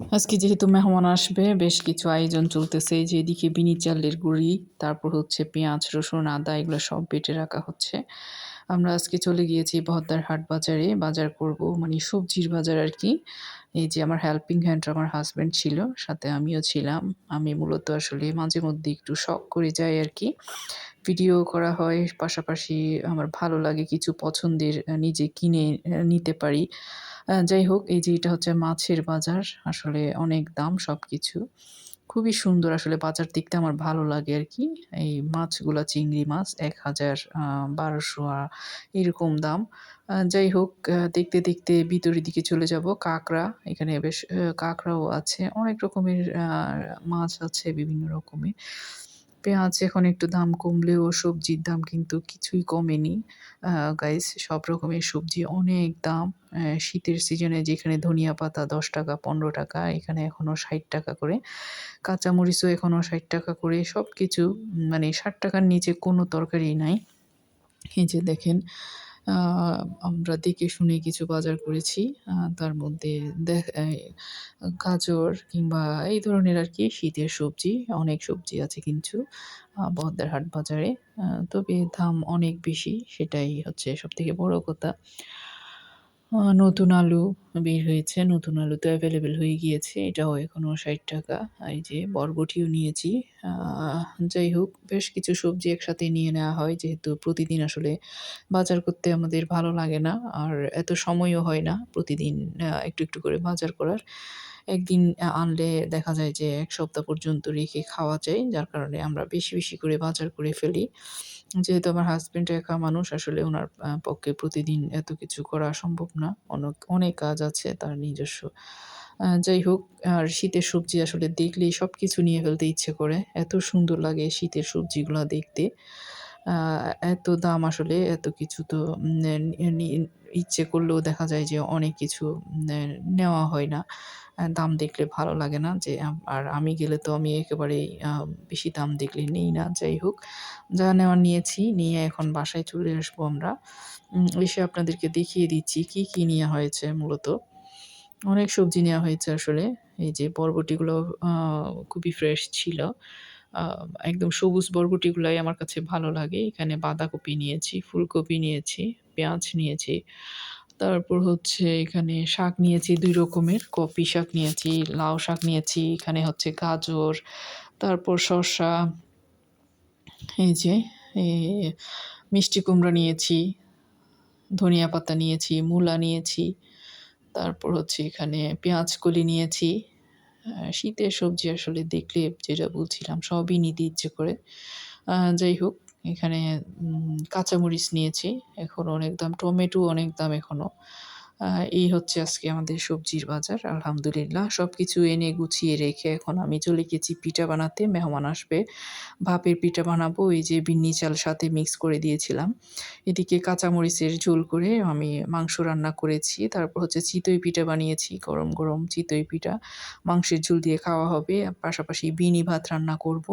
আজকে যেহেতু মেহমান আসবে, বেশ কিছু আয়োজন চলতেছে। যে এদিকে বিনি চালের গুঁড়ি, তারপর হচ্ছে পেঁয়াজ, রসুন, আদা, এগুলো সব বেটে রাখা হচ্ছে। আমরা আজকে চলে গিয়েছি বহদ্দার হাট বাজারে। বাজার করব মানে সবজির বাজার আর কি। এই যে আমার হেল্পিং হ্যান্ড আমার হাজব্যান্ড ছিল, সাথে আমিও ছিলাম। আমি মূলত আসলে মাঝে মধ্যে একটু শখ করে যাই আর কি। ভিডিও করা হয়, পাশাপাশি আমার ভালো লাগে কিছু পছন্দের নিজে কিনে নিতে পারি। যাই হোক, এই যে এটা হচ্ছে মাছের বাজার, আসলে অনেক দাম সব কিছু খুবই সুন্দর আসলে বাজার দেখতে আমার ভালো লাগে আর কি। এই মাছগুলা চিংড়ি মাছ, এক হাজার বারোশো এরকম দাম। যাই হোক দেখতে দেখতে ভিতরের দিকে চলে যাব, কাঁকড়া। এখানে বেশ কাঁকড়াও আছে, অনেক রকমের মাছ আছে বিভিন্ন রকমের। পেঁয়াজ এখন একটু দাম কমলেও সবজির দাম কিন্তু কিছুই কমেনি। গাইস সব রকমের সবজি অনেক দাম। শীতের সিজনে যেখানে ধনিয়া পাতা দশ টাকা, পনেরো টাকা, এখানে এখনও ষাট টাকা করে। কাঁচামরিচও এখনও ষাট টাকা করে। সব কিছু মানে ষাট টাকার নিচে কোনো তরকারি নাই। এই যে দেখেন আমরা দেখে শুনে কিছু বাজার করেছি তার মধ্যে দেখ গাজর কিংবা এই ধরনের আর কি শীতের সবজি অনেক সবজি আছে কিন্তু আহ, বাজারে তবে দাম অনেক বেশি সেটাই হচ্ছে সব থেকে বড় কথা। নতুন আলু বের হয়েছে। নতুন আলু তো অ্যাভেলেবেল হয়ে গিয়েছে। এটাও এখনও ষাট টাকা এই যে বরবটিও নিয়েছি। যাই হোক বেশ কিছু সবজি একসাথে নিয়ে নেওয়া হয় যেহেতু প্রতিদিন আসলে বাজার করতে আমাদের ভালো লাগে না। আর এত সময়ও হয় না প্রতিদিন একটু, একটু করে বাজার করার। একদিন আনলে দেখা যায় যে এক সপ্তাহ পর্যন্ত রেখে খাওয়া যায়। যার কারণে আমরা বেশি, বেশি করে বাজার করে ফেলি। যেহেতু আমার হাসব্যান্ড একা মানুষ আসলে ওনার পক্ষে প্রতিদিন এত কিছু করা সম্ভব না। অনেক অনেক কাজ আছে তার নিজস্ব। যাই হোক আর শীতের সবজি আসলে দেখলেই সবকিছু নিয়ে ফেলতে ইচ্ছে করে। এত সুন্দর লাগে শীতের সবজিগুলো দেখতে। এত দাম আসলে এত কিছু তো ইচ্ছে করলেও দেখা যায় যে অনেক কিছু নেওয়া হয় না। দাম দেখলে ভালো লাগে না যে আর আমি গেলে তো আমি একেবারেই বেশি দাম দেখলে নেই না। যাই হোক যা নেওয়া নিয়েছি, নিয়ে এখন বাসায় চলে আসব আমরা। এসে আপনাদেরকে দেখিয়ে দিচ্ছি কি, কি নেওয়া হয়েছে মূলত। অনেক সবজি নেওয়া হয়েছে আসলে। এই যে বরবটিগুলো খুবই ফ্রেশ ছিল। একদম সবুজ বরবটিগুলাই আমার কাছে ভালো লাগে। এখানে বাঁধাকপি নিয়েছি, ফুলকপি নিয়েছি, পেঁয়াজ নিয়েছি। তারপর হচ্ছে এখানে শাক নিয়েছি দুই রকমের। কপি শাক নিয়েছি, লাউ শাক নিয়েছি, এখানে হচ্ছে গাজর, তারপর শসা এই যে মিষ্টি কুমড়া নিয়েছি, ধনিয়া পাতা নিয়েছি, মূলা নিয়েছি। তারপর হচ্ছে এখানে পেঁয়াজকলি নিয়েছি। শীতের সবজি আসলে দেখলে যেটা বলছিলাম সবই নিতে ইচ্ছে করে। যাই হোক এখানে কাঁচামরিচ নিয়েছি। এখন অনেক দাম। টমেটো অনেক দাম এখনও। এই হচ্ছে আজকে আমাদের সবজির বাজার। আলহামদুলিল্লাহ সবকিছু এনে গুছিয়ে রেখে এখন আমি চলে গেছি পিঠা বানাতে। মেহমান আসবে। ভাপের পিঠা বানাবো। এই যে বিন্নি চাল সাথে মিক্স করে দিয়েছিলাম। এদিকে কাঁচামরিচের ঝোল করে আমি মাংস রান্না করেছি। তারপর হচ্ছে চিতই পিঠা বানিয়েছি। গরম, গরম চিতই পিঠা। মাংসের ঝোল দিয়ে খাওয়া হবে। পাশাপাশি বিনি ভাত রান্না করব।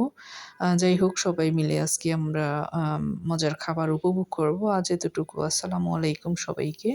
যাই হোক সবাই মিলে আজকে আমরা মজার খাবার উপভোগ করব। আজ এতটুকু। আসসালামু আলাইকুম সবাইকে।